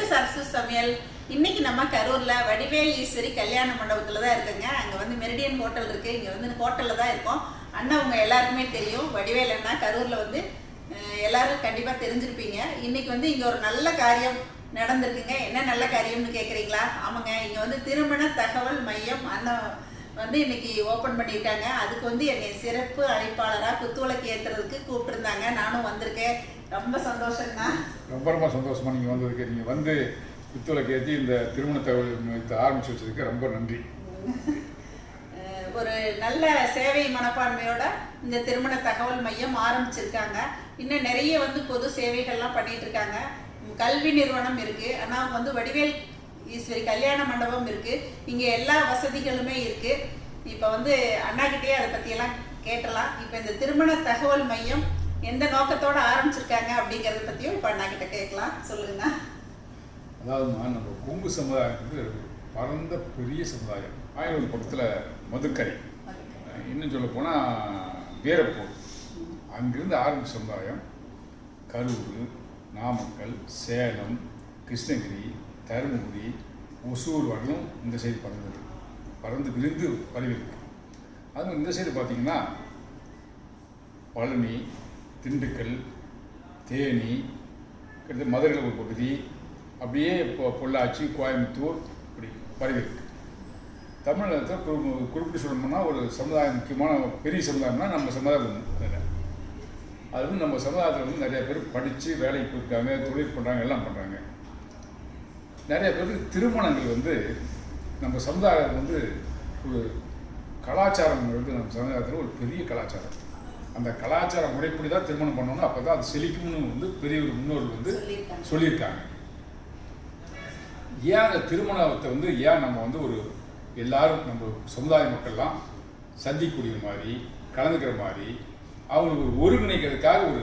To Sarasu சமையல். இன்னைக்கு நம்ம கரூர்ல வடிவேல் ஈஸ்வரி கல்யாண மண்டபத்துல தான் இருக்குங்க. அங்க வந்து மெரிடியன் ஹோட்டல் இருக்கு. இங்க வந்து ஹோட்டல்ல தான் இருக்கோம். அண்ணா உங்க எல்லாருக்குமே தெரியும். வடிவேல் அண்ணா கரூர்ல வந்து எல்லாரும் கண்டிப்பா தெரிஞ்சிருப்பீங்க. இன்னைக்கு வந்து இங்க ஒரு நல்ல காரியம் நடந்திருக்குங்க. என்ன நல்ல காரியம்னு கேக்குறீங்களா? ஆமாங்க. இங்க வந்து திருமண தகவல் மையம் அண்ணா வந்து இன்னைக்கு ஓபன் பண்ணியிருக்காங்க. அதுக்கு வந்து என்னை சிறப்பு அழைப்பாளராக குத்துவிளக்கு ஏத்துறதுக்கு கூப்பிட்டுருந்தாங்க. நானும் வந்திருக்கேன். ரொம்ப சந்தோஷம்னா ரொம்ப ரொம்ப சந்தோஷமா நீங்கள் வந்ததுக்கு நீங்கள் வந்து புத்துவிளக்கு ஏற்றி இந்த திருமண தகவல் மையத்தை ஆரம்பிச்சு வச்சதுக்கு ரொம்ப நன்றி. ஒரு நல்ல சேவை மனப்பான்மையோட இந்த திருமண தகவல் மையம் ஆரம்பிச்சிருக்காங்க. இன்னும் நிறைய வந்து பொது சேவைகள்லாம் பண்ணிட்டு இருக்காங்க. கல்வி நிறுவனம் இருக்கு. ஆனா அவங்க வந்து வடிவேல் ஈஸ்வரி கல்யாண மண்டபம் இருக்கு. இங்க எல்லா வசதிகளுமே இருக்கு. இப்ப வந்து அண்ணாகிட்டே அதை பத்தி எல்லாம் கேட்டலாம். இப்ப இந்த திருமண தகவல் மையம் எந்த நோக்கத்தோட ஆரம்பிச்சிருக்காங்க அப்படிங்கறத பத்தியும் இப்ப அண்ணா கிட்ட கேட்கலாம். சொல்லுங்கண்ணா. அதாவதுமா நம்ம கொங்கு சமுதாயம் வந்து பரந்த பெரிய சமுதாயம். ஆயிரம் பக்கத்தில் மதுக்கரை. இன்னும் சொல்ல போனால் வீரப்பூர். அங்கிருந்து ஆரம்பிச்ச சமுதாயம் கரூர் நாமக்கல் சேலம் கிருஷ்ணகிரி தருமபுரி ஒசூர் வரலும் இந்த சைடு பறந்தது. பறந்து விரிந்து பரவிருக்கு அதுவும் இந்த சைடு பார்த்தீங்கன்னா பழனி திண்டுக்கல் தேனி கிட்டத்தட்ட மதுரையில் ஒரு பகுதி அப்படியே இப்போ பொள்ளாச்சி கோயம்புத்தூர் இப்படி பரவிருக்கு தமிழகத்தில் குறிப்பிட்டு சொல்லணும்னா ஒரு சமுதாயம் முக்கியமான பெரிய சமுதாயம்னா நம்ம சமுதாயம் அது வந்து நம்ம சமுதாயத்தில் வந்து நிறைய பேர் படித்து வேலைக்கு போயிருக்காங்க தொழில் பண்ணுறாங்க எல்லாம் பண்ணுறாங்க நிறைய பேருக்கு திருமணங்கள் வந்து நம்ம சமுதாயம் வந்து ஒரு கலாச்சாரம் வந்து நம்ம சமுதாயத்தில் ஒரு பெரிய கலாச்சாரம். அந்த கலாச்சார முறைப்படி தான் திருமணம் பண்ணணும் அப்போ தான் அது செழிக்கும்னு வந்து பெரிய ஒரு முன்னோர்கள் வந்து சொல்லியிருக்காங்க. ஏன் அந்த திருமணத்தை வந்து ஏன் நம்ம வந்து ஒரு எல்லாரும் நம்ம சமுதாய மக்கள்லாம் சந்திக்கக்கூடிய மாதிரி கலந்துக்கிற மாதிரி அவங்களுக்கு ஒரு ஒருங்கிணைக்கிறதுக்காக ஒரு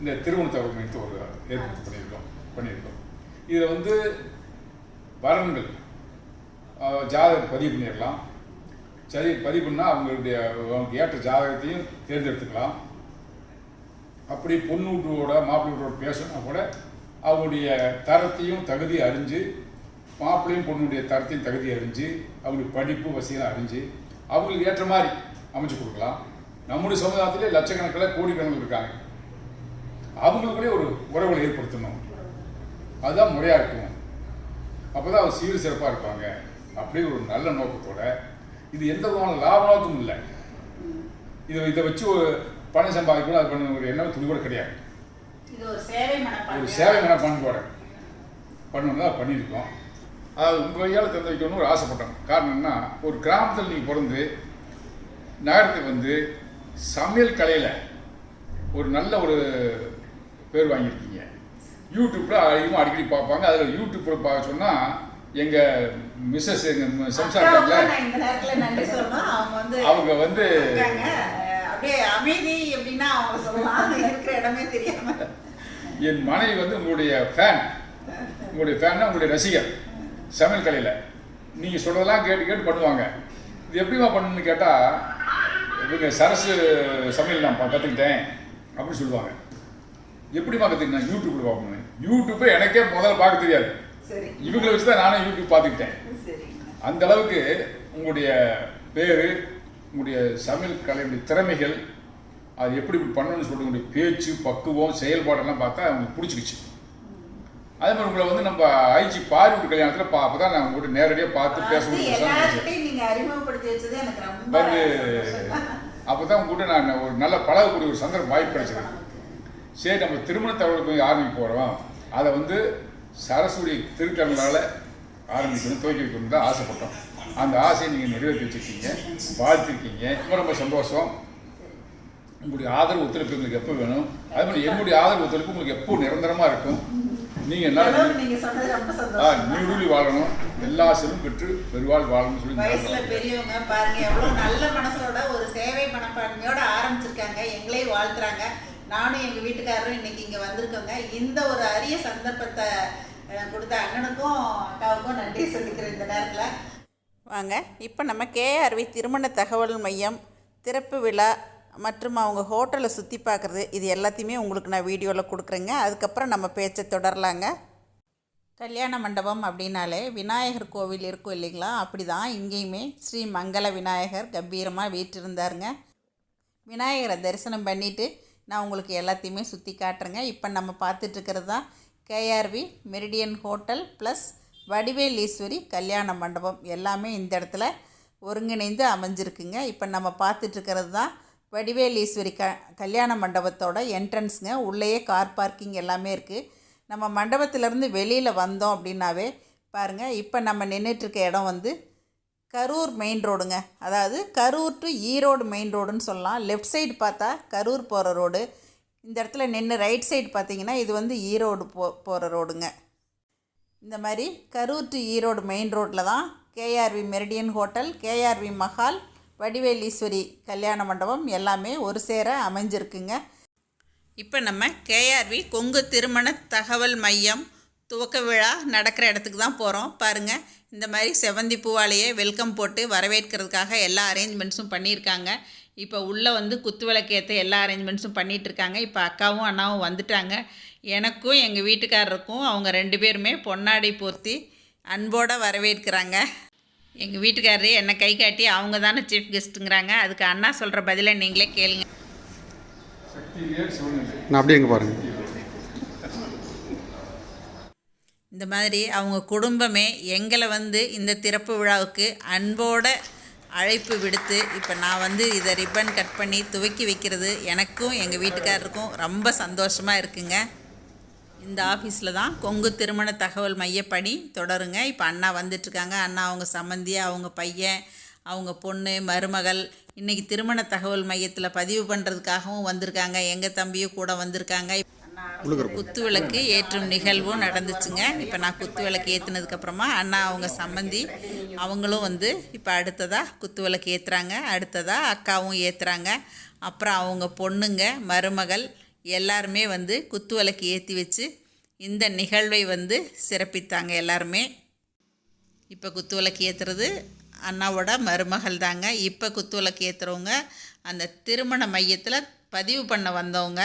இந்த திருமண தகவல் மையத்தை ஒரு ஏற்படுத்தி பண்ணியிருக்கோம் பண்ணியிருக்கோம். இதில் வந்து வரன்கள். ஜாதகம் பதிவு பண்ணிடலாம். சரி பதிவு பண்ணால் அவங்களுடைய அவங்களுக்கு ஏற்ற ஜாதகத்தையும் தேர்ந்தெடுத்துக்கலாம். அப்படி பொண்ணு வீட்டோட மாப்பிள்ளை வீட்டோட கூட அவங்களுடைய தரத்தையும் தகுதி அறிஞ்சு மாப்பிள்ளையும் பொண்ணுடைய தரத்தையும் தகுதி அறிஞ்சு அவங்களுடைய படிப்பு வசதியெல்லாம் அறிஞ்சு அவங்களுக்கு ஏற்ற மாதிரி அமைச்சு கொடுக்கலாம். நம்முடைய சமுதாயத்திலே லட்சக்கணக்கில் கோடிக்கணக்கில் இருக்காங்க. அவங்களுக்குள்ளே ஒரு உறவுகளை ஏற்படுத்தணும். அதுதான் முறையாக இருக்கும். அப்போ தான் அவர் சீர் சிறப்பாக இருப்பாங்க. அப்படி ஒரு நல்ல நோக்கத்தோட. இது எந்த விதமான லாப நோக்கமும் இல்லை. இதை இதை வச்சு ஒரு பணம் சம்பாதிக்கணும் அது பண்ண ஒரு எண்ணம் துணி கூட கிடையாது ஒரு சேவை ஒரு மனப்பான்மை சேவை மனப்பான்போட பண்ணணும் தான் பண்ணியிருக்கோம். அது உங்கள் கையால் திறந்து வைக்கணும்னு ஒரு ஆசைப்பட்டோம். காரணம் என்ன ஒரு கிராமத்தில் நீங்கள் பிறந்து நகரத்துக்கு வந்து சமையல் கலையில் ஒரு நல்ல ஒரு பேர் வாங்கியிருக்கீங்க. யூடியூப்பில் அதிகமாக அடிக்கடி பார்ப்பாங்க. அதில் யூடியூப்பில் பார்க்க சொன்னால் எங்கள் மிஸ்ஸஸ் எங்கள் சம்சார் அக்காவுக்கு இருக்காங்களே, நான் இந்த நேரத்துல நன்றி சொல்லணும். அவங்க வந்து அவங்க வந்து அப்படியே அமைதி அப்படின்னா அவங்க சொல்லலாம். இருக்கிற இடமே தெரியாம. என் மனைவி வந்து உங்களுடைய ஃபேன் உங்களுடைய ஃபேன்னா உங்களுடைய ரசிகர். சமையல் கலையில். நீங்கள் சொல்கிறதெல்லாம் கேட்டு கேட்டு பண்ணுவாங்க. இது எப்படிமா பண்ணணும்னு கேட்டால் இவங்க சரசு சமையல் நான் கற்றுக்கிட்டேன் அப்படின்னு சொல்லுவாங்க. எப்படிமா கற்றுக்கிட்டேன் யூடியூப்பில் பார்க்கணும் யூடியூப்பை எனக்கே முதல்ல பார்க்க தெரியாது. சரி. இவங்களை வச்சு தான் நானே யூடியூப் பார்த்துக்கிட்டேன். அந்த அளவுக்கு உங்களுடைய பேர் உங்களுடைய சமையல் கலையுடைய திறமைகள் அது எப்படி இப்படி பண்ணணும்னு சொல்லிட்டு உங்களுடைய பேச்சு பக்குவம் செயல்பாடெல்லாம் பார்த்தா அவங்களுக்கு பிடிச்சிக்கிச்சு அதே மாதிரி உங்களை வந்து நம்ம ஐஜி பாரிவுட் கல்யாணத்தில் பா அப்போ தான் நான் உங்கள்கிட்ட நேரடியாக பார்த்து பேச முடியும் வந்து. அப்போ தான் உங்கள்கிட்ட நான் ஒரு நல்ல பழகக்கூடிய ஒரு சந்தர்ப்பம் வாய்ப்பு கிடைச்சது. சரி நம்ம திருமண தகவல் போய் ஆரம்பிக்க போகிறோம் அதை வந்து சரஸ்வதி திருக்கரங்களால் ஆரம்பிக்கணும் துவக்கி வைக்கணும் தான் ஆசைப்பட்டோம். அந்த ஆசையை நீங்கள் நிறைவேற்றி வச்சுருக்கீங்க வாழ்த்திருக்கீங்க. ரொம்ப ரொம்ப சந்தோஷம். உங்களுடைய ஆதரவு ஒத்துழைப்பு எங்களுக்கு எப்போ வேணும்? அதே மாதிரி என்னுடைய ஆதரவு ஒத்துழைப்பு உங்களுக்கு எப்போ நிரந்தரமாக இருக்கும்? நீங்கள் சந்தோஷம். நீடூழி வாழணும். எல்லா செல்வம் பெற்று பெருவாழ் வாழணும்னு சொல்லி வயசுல பெரியவங்க பாருங்க எவ்வளவு நல்ல மனசோட ஒரு சேவை மனப்பான்மையோட ஆரம்பிச்சிருக்காங்க. எங்களையும் வாழ்த்துறாங்க. நானும் எங்கள் வீட்டுக்காரரும் இன்னைக்கு இங்கே வந்திருக்கோங்க. இந்த ஒரு அரிய சந்தர்ப்பத்தை கொடுத்த அண்ணனுக்கும் அக்காவுக்கும் நன்றி சொல்லிக்கிறேன் இந்த நேரத்தில். வாங்க இப்போ நம்ம கேஆர்வி திருமண தகவல் மையம் திறப்பு விழா மற்றும் அவங்க ஹோட்டலை சுற்றி பார்க்குறது இது எல்லாத்தையுமே உங்களுக்கு நான் வீடியோவில் கொடுக்குறேங்க. அதுக்கப்புறம் நம்ம பேச்சை தொடரலாங்க. கல்யாண மண்டபம் அப்படின்னாலே விநாயகர் கோவில் இருக்கும் இல்லைங்களா? அப்படி தான் இங்கேயுமே ஸ்ரீ மங்கள விநாயகர் கம்பீரமாக வீட்டிருந்தாருங்க விநாயகரை தரிசனம் பண்ணிவிட்டு நான் உங்களுக்கு எல்லாத்தையுமே சுற்றி காட்டுறேங்க. இப்போ நம்ம பார்த்துட்ருக்கிறது தான் KRV Meridian hotel plus Vadivel Eswari கல்யாண மண்டபம். எல்லாமே இந்த இடத்துல ஒருங்கிணைந்து அமைஞ்சிருக்குங்க. இப்போ நம்ம பார்த்துட்ருக்கிறது தான் வடிவேல் ஈஸ்வரி க கல்யாண மண்டபத்தோட என்ட்ரன்ஸுங்க உள்ளேயே கார் பார்க்கிங் எல்லாமே இருக்குது நம்ம மண்டபத்திலேருந்து வெளியில் வந்தோம் அப்படின்னாவே பாருங்கள் இப்போ நம்ம நின்றுட்டுருக்க இடம் வந்து கரூர் மெயின் ரோடுங்க அதாவது கரூர் டு ஈரோடு மெயின் ரோடுன்னு சொல்லலாம். லெஃப்ட் சைடு பார்த்தா கரூர் போகிற ரோடு இந்த இடத்துல நின்று ரைட் சைடு பார்த்தீங்கன்னா இது வந்து ஈரோடு போ போகிற ரோடுங்க இந்த மாதிரி கரூர் டு ஈரோடு மெயின் ரோட்டில் தான் KRV Meridian hotel KRV Mahal Vadiveleeswari கல்யாண மண்டபம் எல்லாமே ஒரு சேர அமைஞ்சிருக்குங்க. இப்போ நம்ம கேஆர்வி கொங்கு திருமண தகவல் மையம் துவக்க விழா நடக்கிற இடத்துக்கு தான் போகிறோம் பாருங்கள் இந்த மாதிரி செவந்தி பூவாலேயே வெல்கம் போட்டு வரவேற்கிறதுக்காக எல்லா அரேஞ்ச்மெண்ட்ஸும் பண்ணியிருக்காங்க. இப்போ உள்ளே வந்து குத்து விளக்கேற்ற எல்லா அரேஞ்ச்மெண்ட்ஸும் பண்ணிகிட்ருக்காங்க இப்போ அக்காவும் அண்ணாவும் வந்துட்டாங்க. எனக்கும் எங்கள் வீட்டுக்காரருக்கும் அவங்க ரெண்டு பேருமே பொன்னாடை போர்த்தி அன்போடு வரவேற்கிறாங்க. எங்கள் வீட்டுக்காரரு என்னை கை காட்டி அவங்க தானே சீஃப் கெஸ்ட்டுங்கிறாங்க அதுக்கு அண்ணா சொல்கிற பதிலை நீங்களே கேளுங்க. நான் அப்படியே எங்கே பாருங்கள் இந்த மாதிரி அவங்க குடும்பமே எங்களை வந்து இந்த திறப்பு விழாவுக்கு அன்போட அழைப்பு விடுத்து இப்போ நான் வந்து இதை ரிப்பன் கட் பண்ணி துவக்கி வைக்கிறது எனக்கும் எங்கள் வீட்டுக்காரருக்கும் ரொம்ப சந்தோஷமாக இருக்குங்க. இந்த ஆஃபீஸில் தான் கொங்கு திருமண தகவல் மையப்பணி தொடருங்க. இப்போ அண்ணா வந்துட்டுருக்காங்க. அண்ணா அவங்க சம்மந்தி அவங்க பையன் அவங்க பொண்ணு மருமகள் இன்றைக்கி திருமண தகவல் மையத்தில் பதிவு பண்ணுறதுக்காகவும் வந்திருக்காங்க. எங்கள் தம்பியும் கூட வந்திருக்காங்க. குத்து விளக்கு ஏற்றும் நிகழ்வும் நடந்துச்சுங்க. இப்போ நான் குத்து விளக்கு ஏற்றுனதுக்கப்புறமா அண்ணா அவங்க சம்மந்தி அவங்களும் வந்து இப்போ அடுத்ததாக குத்து விளக்கு ஏற்றுறாங்க அடுத்ததாக அக்காவும் ஏற்றுறாங்க அப்புறம் அவங்க பொண்ணுங்க மருமகள் எல்லாருமே வந்து குத்து விளக்கு ஏற்றி வச்சு இந்த நிகழ்வை வந்து சிறப்பித்தாங்க எல்லாருமே. இப்போ குத்து விளக்கு ஏற்றுறது அண்ணாவோட மருமகள் தாங்க. இப்போ குத்து விளக்கு ஏற்றுறவங்க அந்த திருமண மையத்தில் பதிவு பண்ண வந்தவங்க.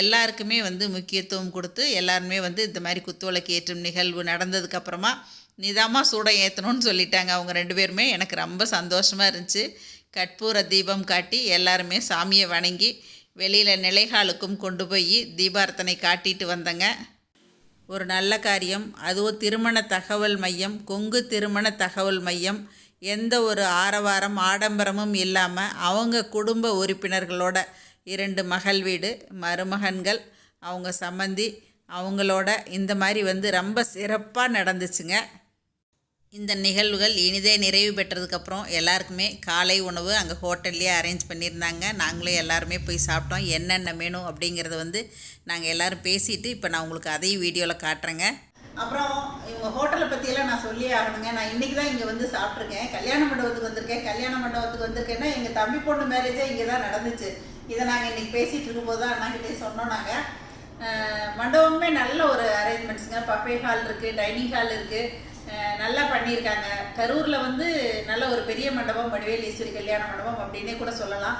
எல்லாருக்குமே வந்து முக்கியத்துவம் கொடுத்து எல்லாருமே வந்து இந்த மாதிரி குத்துவிளக்கு ஏற்றும் நிகழ்வு நடந்ததுக்கப்புறமா நிதாமாக சூடம் ஏற்றணும்னு சொல்லிட்டாங்க அவங்க ரெண்டு பேருமே. எனக்கு ரொம்ப சந்தோஷமாக இருந்துச்சு. கற்பூர தீபம் காட்டி எல்லாருமே சாமியை வணங்கி வெளியில் நிலைகாலுக்கும் கொண்டு போய் தீபார்த்தனை காட்டிட்டு வந்தேங்க. ஒரு நல்ல காரியம். அதுவும் திருமண தகவல் மையம் கொங்கு திருமண தகவல் மையம். எந்த ஒரு ஆரவாரம் ஆடம்பரமும் இல்லாமல் அவங்க குடும்ப உறுப்பினர்களோட இரண்டு மகள் வீடு மருமகன்கள் அவங்க சம்மந்தி அவங்களோட இந்த மாதிரி வந்து ரொம்ப சிறப்பாக நடந்துச்சுங்க. இந்த நிகழ்வுகள் இனிதே நிறைவு பெற்றதுக்கப்புறம் எல்லாருக்குமே காலை உணவு அங்கே ஹோட்டல்லையே அரேஞ்ச் பண்ணியிருந்தாங்க. நாங்களும் எல்லாருமே போய் சாப்பிட்டோம். என்னென்ன மெனு அப்படிங்கிறத வந்து நாங்கள் எல்லோரும் பேசிட்டு இப்போ நான் உங்களுக்கு அதையும் வீடியோவில் காட்டுறேங்க. அப்புறம் இவங்க ஹோட்டலை பற்றியெல்லாம் நான் சொல்லி ஆகணுங்க. நான் இன்றைக்கி தான் இங்கே வந்து சாப்பிட்ருக்கேன் கல்யாண மண்டபத்துக்கு வந்திருக்கேன். கல்யாண மண்டபத்துக்கு வந்திருக்கேன்னா எங்கள் தம்பி பொண்ணு மேரேஜே இங்கே தான் நடந்துச்சு. இதை நாங்கள் இன்றைக்கி பேசிகிட்டு இருக்கும்போது தான் அண்ணாக்கிட்டே சொன்னோம் நாங்கள் மண்டபமே நல்ல ஒரு அரேஞ்ச்மெண்ட்ஸுங்க பப்பே ஹால் இருக்குது டைனிங் ஹால் இருக்குது நல்லா பண்ணியிருக்காங்க. கரூரில் வந்து நல்ல ஒரு பெரிய மண்டபம் வடிவேல் ஈஸ்வரி கல்யாண மண்டபம் அப்படின்னே கூட சொல்லலாம்.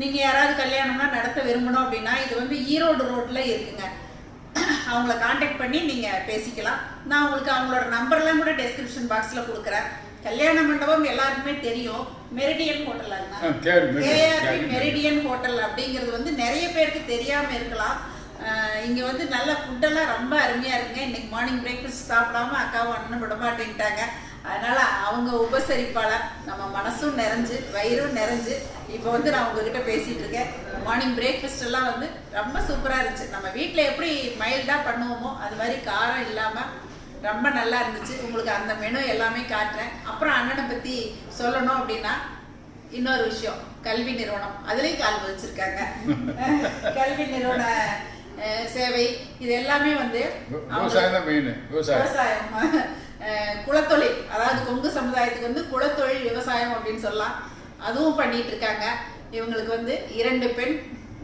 நீங்கள் யாராவது கல்யாணம்னா நடத்த விரும்பணும் அப்படின்னா இது வந்து ஈரோடு ரோட்டில் இருக்குங்க. அவங்கள காண்டாக்ட் பண்ணி நீங்கள் பேசிக்கலாம். நான் உங்களுக்கு அவங்களோட நம்பர்லாம் கூட டெஸ்கிரிப்ஷன் பாக்ஸில் கொடுக்குறேன். கல்யாண மண்டபம் எல்லாருக்குமே தெரியும். Meridian hotel KRB. Meridian hotel அப்படிங்கிறது வந்து நிறைய பேருக்கு தெரியாமல் இருக்கலாம். இங்கே வந்து நல்ல ஃபுட்டெல்லாம் ரொம்ப அருமையாக இருக்குங்க. இன்னைக்கு மார்னிங் பிரேக்ஃபாஸ்ட் சாப்பிடாம அக்காவும் அண்ணனும் விட மாட்டேன்ட்டாங்க அதனால அவங்க உபசரிப்பால நம்ம மனசும் நிறைஞ்சு வயிறும் நிறைஞ்சு. இப்போ வந்து நான் உங்ககிட்ட பேசிட்டு இருக்கேன். மார்னிங் பிரேக்ஃபாஸ்ட் எல்லாம் வந்து ரொம்ப சூப்பராக இருந்துச்சு. நம்ம வீட்டில் எப்படி மைல்டாக பண்ணுவோமோ அது மாதிரி காரம் இல்லாமல் ரொம்ப நல்லா இருந்துச்சு. உங்களுக்கு அந்த மெனு எல்லாமே காட்டுறேன். அப்புறம் அண்ணனை பற்றி சொல்லணும் அப்படின்னா இன்னொரு விஷயம். கல்வி நிறுவனம். அதுலேயும் கால் வச்சிருக்காங்க. கல்வி நிறுவன சேவை. இது எல்லாமே வந்து விவசாயம். விவசாயம். குலத்தொழில். அதாவது கொங்கு சமுதாயத்துக்கு வந்து குலத்தொழில் விவசாயம் அப்படின்னு சொல்லலாம். அதுவும் பண்ணிட்டு இருக்காங்க. இவங்களுக்கு வந்து இரண்டு பெண்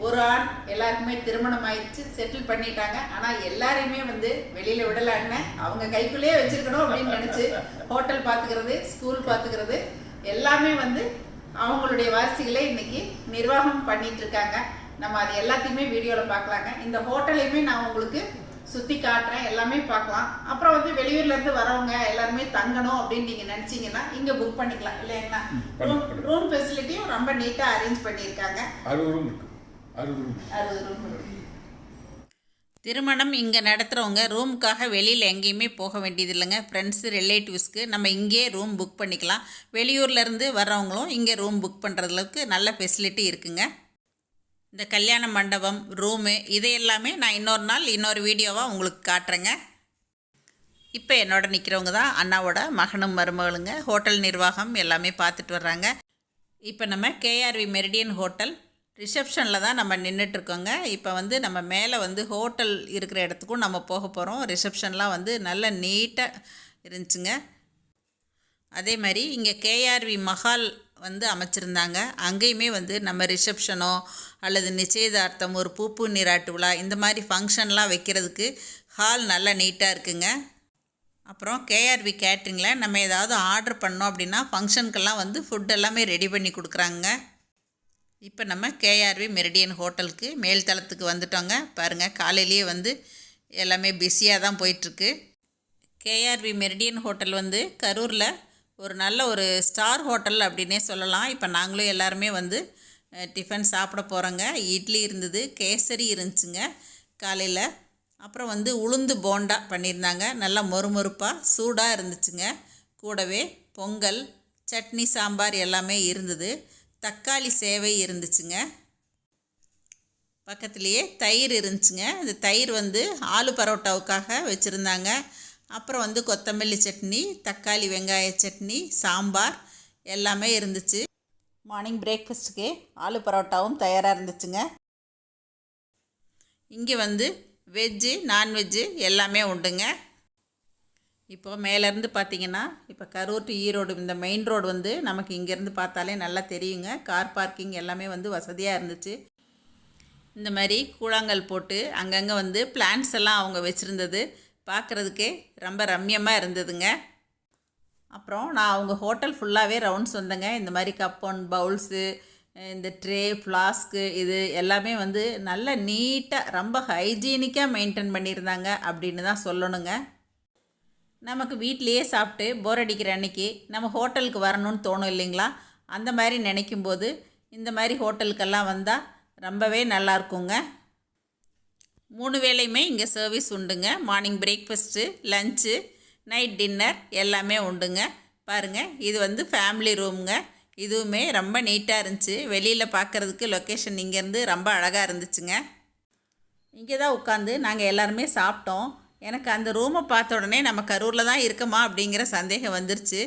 ஒரு ஆண். எல்லாருக்குமே திருமணம் ஆயிடுச்சு செட்டில் பண்ணிட்டாங்க. ஆனா எல்லாரையுமே வந்து வெளியில விடலான்னு அவங்க கைக்குள்ளேயே வச்சிருக்கணும் அப்படின்னு நினைச்சு ஹோட்டல் பாத்துக்கிறது ஸ்கூல் பாத்துக்கிறது எல்லாமே வந்து அவங்களுடைய வாரிசுகளை இன்னைக்கு நிர்வாகம் பண்ணிட்டு இருக்காங்க. நம்ம அது எல்லாத்தையுமே வீடியோவில் பார்க்கலாங்க இந்த ஹோட்டலையுமே நான் உங்களுக்கு சுற்றி காட்டுறேன் எல்லாமே பார்க்கலாம். அப்புறம் வந்து வெளியூர்லேருந்து வரவங்க எல்லாருமே தங்கணும் அப்படின்னு நீங்கள் நினச்சிங்கன்னா இங்கே புக் பண்ணிக்கலாம் இல்லைங்களா? ரூம் ஃபெசிலிட்டியும் ரொம்ப நீட்டாக அரேஞ்ச் பண்ணியிருக்காங்க. அறுபது ரூம் இருக்கு. அறுபது ரூம் அறுபது ரூம் இருக்கு. திருமணம் இங்கே நடத்துகிறவங்க ரூமுக்காக வெளியில் எங்கேயுமே போக வேண்டியது இல்லைங்க. ஃப்ரெண்ட்ஸு ரிலேட்டிவ்ஸ்க்கு நம்ம இங்கேயே ரூம் புக் பண்ணிக்கலாம். வெளியூர்லேருந்து வர்றவங்களும் இங்கே ரூம் புக் பண்ணுற அளவுக்கு நல்ல ஃபெசிலிட்டி இருக்குங்க. இந்த கல்யாண மண்டபம் ரூமு இதையெல்லாமே நான் இன்னொரு நாள் இன்னொரு வீடியோவாக உங்களுக்கு காட்டுறேங்க. இப்போ என்னோட நிற்கிறவங்க தான் அண்ணாவோட மகனும் மருமகளுங்க. ஹோட்டல் நிர்வாகம் எல்லாமே பார்த்துட்டு வர்றாங்க. இப்போ நம்ம கேஆர்வி மெரிடியன் ஹோட்டல் ரிசப்ஷனில் தான் நம்ம நின்றுட்டுருக்கோங்க இப்போ வந்து நம்ம மேலே வந்து ஹோட்டல் இருக்கிற இடத்துக்கும் நம்ம போக போகிறோம் ரிசப்ஷன்லாம் வந்து நல்ல நீட்டாக இருந்துச்சுங்க. அதே மாதிரி இங்கே கேஆர்வி மஹால் வந்து அமைச்சிருந்தாங்க. அங்கேயுமே வந்து நம்ம ரிசப்ஷனோ அல்லது நிச்சயதார்த்தம் ஒரு பூப்பு நீராட்டு விழா இந்த மாதிரி ஃபங்க்ஷன்லாம் வைக்கிறதுக்கு ஹால் நல்லா நீட்டாக இருக்குங்க. அப்புறம் கேஆர்வி கேட்ரிங்கில் நம்ம ஏதாவது ஆர்டர் பண்ணோம் அப்படின்னா ஃபங்க்ஷனுக்கெல்லாம் வந்து ஃபுட் எல்லாமே ரெடி பண்ணி கொடுக்குறாங்க. இப்போ நம்ம கேஆர்வி மெரிடியன் ஹோட்டலுக்கு மேல் தளத்துக்கு வந்துட்டோங்க. பாருங்கள் காலையிலேயே வந்து எல்லாமே பிஸியாக தான் போயிட்டுருக்கு கேஆர்வி மெரிடியன் ஹோட்டல் வந்து கரூரில் ஒரு நல்ல ஒரு ஸ்டார் ஹோட்டல் அப்படின்னே சொல்லலாம். இப்போ நாங்களும் எல்லாருமே வந்து டிஃபன் சாப்பிட போகிறோங்க இட்லி இருந்தது கேசரி இருந்துச்சுங்க காலையில். அப்புறம் வந்து உளுந்து போண்டா பண்ணியிருந்தாங்க. நல்லா மொறுமொறுப்பாக சூடாக இருந்துச்சுங்க. கூடவே பொங்கல் சட்னி சாம்பார் எல்லாமே இருந்தது. தக்காளி சேவை இருந்துச்சுங்க. பக்கத்துலேயே தயிர் இருந்துச்சுங்க. இந்த தயிர் வந்து ஆலு பரோட்டாவுக்காக வச்சுருந்தாங்க. அப்புறம் வந்து கொத்தமல்லி சட்னி தக்காளி வெங்காய சட்னி சாம்பார் எல்லாமே இருந்துச்சு. மார்னிங் பிரேக்ஃபாஸ்ட்டுக்கு ஆலு பரோட்டாவும் தயாராக இருந்துச்சுங்க. இங்கே வந்து வெஜ்ஜு நான்வெஜ்ஜு எல்லாமே உண்டுங்க. இப்போ மேலேருந்து பார்த்தீங்கன்னா இப்போ கரூர் டு ஈரோடு இந்த மெயின் ரோடு வந்து நமக்கு இங்கேருந்து பார்த்தாலே நல்லா தெரியுங்க. கார் பார்க்கிங் எல்லாமே வந்து வசதியாக இருந்துச்சு. இந்த மாதிரி கூழாங்கல் போட்டு அங்கங்கே வந்து பிளான்ஸ் எல்லாம் அவங்க வச்சுருந்தது. பார்க்குறதுக்கே ரொம்ப ரம்யமாக இருந்ததுங்க. அப்புறம் நான் அவங்க ஹோட்டல் ஃபுல்லாகவே ரவுண்ட்ஸ் வந்தேங்க. இந்த மாதிரி கப் அண்ட் பவுல்ஸு இந்த ட்ரே ஃப்ளாஸ்க்கு இது எல்லாமே வந்து நல்ல நீட்டாக ரொம்ப ஹைஜீனிக்காக மெயின்டைன் பண்ணியிருந்தாங்க அப்படின்னு தான் சொல்லணுங்க. நமக்கு வீட்லேயே சாப்பிட்டு போர் அடிக்கிற அன்னைக்கு நம்ம ஹோட்டலுக்கு வரணும்னு தோணும் இல்லைங்களா? அந்த மாதிரி நினைக்கும்போது இந்த மாதிரி ஹோட்டலுக்கெல்லாம் வந்தால் ரொம்பவே நல்லா இருக்குங்க. மூணு வேளையுமே இங்கே சர்வீஸ் உண்டுங்க. Morning breakfast lunch night dinner எல்லாமே உண்டுங்க. பாருங்கள் இது வந்து ஃபேமிலி ரூமுங்க இதுவுமே ரொம்ப நீட்டாக இருந்துச்சு. வெளியில் பார்க்குறதுக்கு லொக்கேஷன் இங்கேருந்து ரொம்ப அழகாக இருந்துச்சுங்க. இங்கே தான் உட்காந்து நாங்கள் எல்லாருமே சாப்பிட்டோம். எனக்கு அந்த ரூமை பார்த்த உடனே நம்ம கரூரில் தான் இருக்கோமா அப்படிங்கிற சந்தேகம் வந்துருச்சு.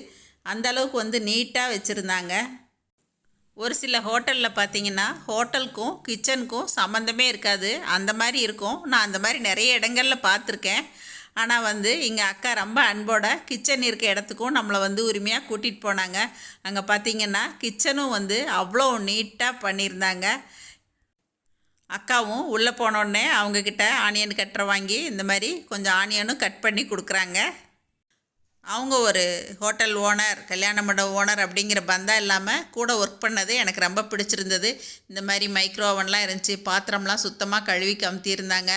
அந்த அளவுக்கு வந்து நீட்டாக வச்சுருந்தாங்க. ஒரு சில ஹோட்டலில் பார்த்தீங்கன்னா ஹோட்டலுக்கும் கிச்சனுக்கும் சம்மந்தமே இருக்காது. அந்த மாதிரி இருக்கும். நான் அந்த மாதிரி நிறைய இடங்களில் பார்த்துருக்கேன் ஆனால் வந்து எங்கள் அக்கா ரொம்ப அன்போட கிச்சன் இருக்க இடத்துக்கும் நம்மளை வந்து உரிமையாக கூட்டிகிட்டு போனாங்க. அங்கே பார்த்தீங்கன்னா கிச்சனும் வந்து அவ்வளோ நீட்டாக பண்ணியிருந்தாங்க. அக்காவும் உள்ளே போனோடனே அவங்கக்கிட்ட ஆனியன் கட்டரை வாங்கி இந்த மாதிரி கொஞ்சம் ஆனியனும் கட் பண்ணி கொடுக்குறாங்க. அவங்க ஒரு ஹோட்டல் ஓனர் கல்யாண மண்டபம் ஓனர் அப்படிங்கிற பந்தா இல்லாமல் கூட ஒர்க் பண்ணது எனக்கு ரொம்ப பிடிச்சிருந்தது. இந்த மாதிரி மைக்ரோ ஓவன்லாம் இருந்துச்சு பாத்திரம்லாம் சுத்தமாக கழுவி கமுத்தியிருந்தாங்க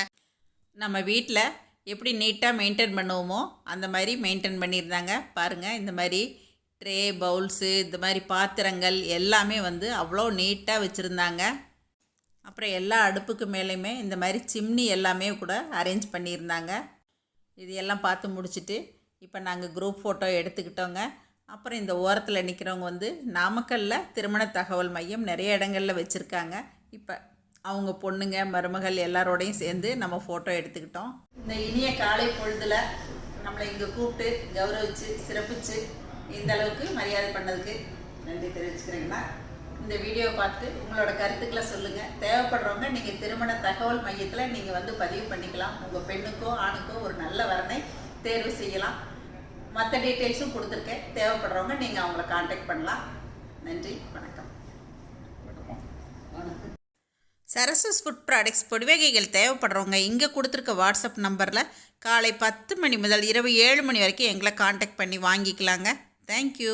நம்ம வீட்டில் எப்படி நீட்டாக மெயின்டைன் பண்ணுவோமோ அந்த மாதிரி மெயின்டைன் பண்ணியிருந்தாங்க. பாருங்கள் இந்த மாதிரி ட்ரே பவுல்ஸு இந்த மாதிரி பாத்திரங்கள் எல்லாமே வந்து அவ்வளோ நீட்டாக வச்சுருந்தாங்க. அப்புறம் எல்லா அடுப்புக்கு மேலேயுமே இந்த மாதிரி சிம்னி எல்லாமே கூட அரேஞ்ச் பண்ணியிருந்தாங்க. இது எல்லாம் பார்த்து முடிச்சுட்டு இப்போ நாங்கள் குரூப் ஃபோட்டோ எடுத்துக்கிட்டோங்க. அப்புறம் இந்த ஓரத்தில் நிற்கிறவங்க வந்து நாமக்கல்லில் திருமண தகவல் மையம் நிறைய இடங்களில் வச்சுருக்காங்க. இப்போ அவங்க பொண்ணுங்க மருமகள் எல்லாரோடையும் சேர்ந்து நம்ம ஃபோட்டோ எடுத்துக்கிட்டோம். இந்த இனிய காலை பொழுதில் நம்மளை இங்கே கூப்பிட்டு கௌரவிச்சு சிறப்பிச்சு இந்த அளவுக்கு மரியாதை பண்ணதுக்கு நன்றி தெரிவிச்சுக்கிறேங்கண்ணா. இந்த வீடியோ பார்த்து உங்களோட கருத்துக்களை சொல்லுங்கள் தேவைப்படுறவங்க நீங்கள் திருமண தகவல் மையத்தில் நீங்கள் வந்து பதிவு பண்ணிக்கலாம். உங்கள் பெண்ணுக்கோ ஆணுக்கோ ஒரு நல்ல வரனை தேர்வு செய்யலாம். மற்ற டீட்டெயில்ஸும் கொடுத்துருக்கேன். தேவைப்படுறவங்க நீங்கள் அவங்கள காண்டாக்ட் பண்ணலாம். நன்றி வணக்கம். சரஸ்வஸ் ஃபுட் ப்ராடக்ட்ஸ் பொடிவகைகள் தேவைப்படுறவங்க இங்கே கொடுத்துருக்க வாட்ஸ்அப் நம்பரில் காலை பத்து மணி முதல் இரவு ஏழு மணி வரைக்கும் எங்களை காண்டாக்ட் பண்ணி வாங்கிக்கலாங்க. தேங்க்யூ